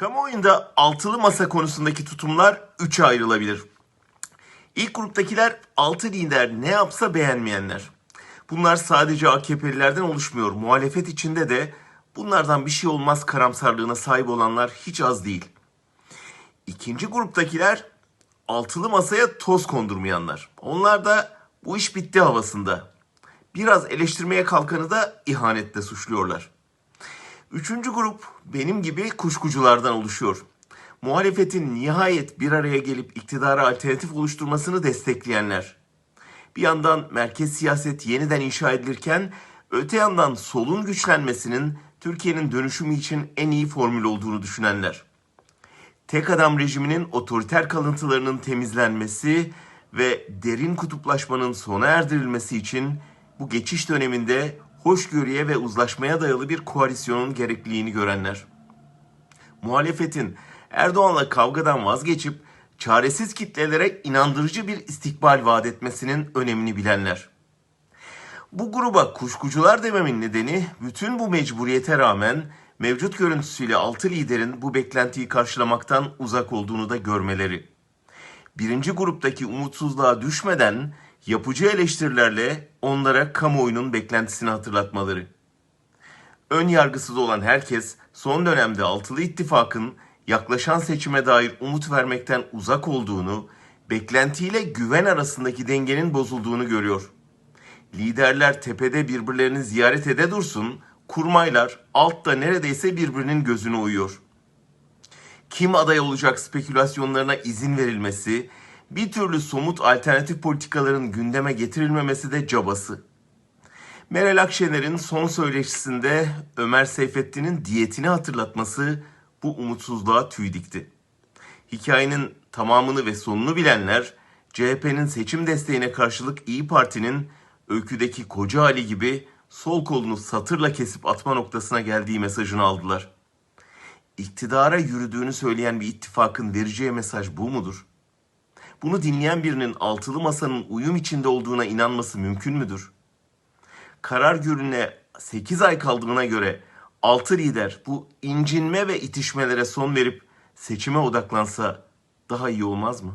Kamuoyunda altılı masa konusundaki tutumlar üçe ayrılabilir. İlk gruptakiler altı lider ne yapsa beğenmeyenler. Bunlar sadece AKP'lilerden oluşmuyor. Muhalefet içinde de bunlardan bir şey olmaz karamsarlığına sahip olanlar hiç az değil. İkinci gruptakiler altılı masaya toz kondurmayanlar. Onlar da bu iş bitti havasında. Biraz eleştirmeye kalkanı da ihanetle suçluyorlar. Üçüncü grup benim gibi kuşkuculardan oluşuyor. Muhalefetin nihayet bir araya gelip iktidara alternatif oluşturmasını destekleyenler. Bir yandan merkez siyaset yeniden inşa edilirken öte yandan solun güçlenmesinin Türkiye'nin dönüşümü için en iyi formül olduğunu düşünenler. Tek adam rejiminin otoriter kalıntılarının temizlenmesi ve derin kutuplaşmanın sona erdirilmesi için bu geçiş döneminde hoşgörüye ve uzlaşmaya dayalı bir koalisyonun gerekliliğini görenler. Muhalefetin Erdoğan'la kavgadan vazgeçip çaresiz kitlelere inandırıcı bir istikbal vaat etmesinin önemini bilenler. Bu gruba kuşkucular dememin nedeni bütün bu mecburiyete rağmen mevcut görüntüsüyle altı liderin bu beklentiyi karşılamaktan uzak olduğunu da görmeleri. Birinci gruptaki umutsuzluğa düşmeden yapıcı eleştirilerle onlara kamuoyunun beklentisini hatırlatmaları. Ön yargısız olan herkes son dönemde altılı ittifakın yaklaşan seçime dair umut vermekten uzak olduğunu, beklentiyle güven arasındaki dengenin bozulduğunu görüyor. Liderler tepede birbirlerini ziyaret ede dursun, kurmaylar altta neredeyse birbirinin gözüne uyuyor. Kim aday olacak spekülasyonlarına izin verilmesi, bir türlü somut alternatif politikaların gündeme getirilmemesi de cabası. Meral Akşener'in son söyleşisinde Ömer Seyfettin'in diyetini hatırlatması bu umutsuzluğa tüy dikti. Hikayenin tamamını ve sonunu bilenler CHP'nin seçim desteğine karşılık İyi Parti'nin öyküdeki Koca Ali gibi sol kolunu satırla kesip atma noktasına geldiği mesajını aldılar. İktidara yürüdüğünü söyleyen bir ittifakın vereceği mesaj bu mudur? Bunu dinleyen birinin altılı masanın uyum içinde olduğuna inanması mümkün müdür? Karar gününe 8 ay kaldığına göre 6 lider bu incinme ve itişmelere son verip seçime odaklansa daha iyi olmaz mı?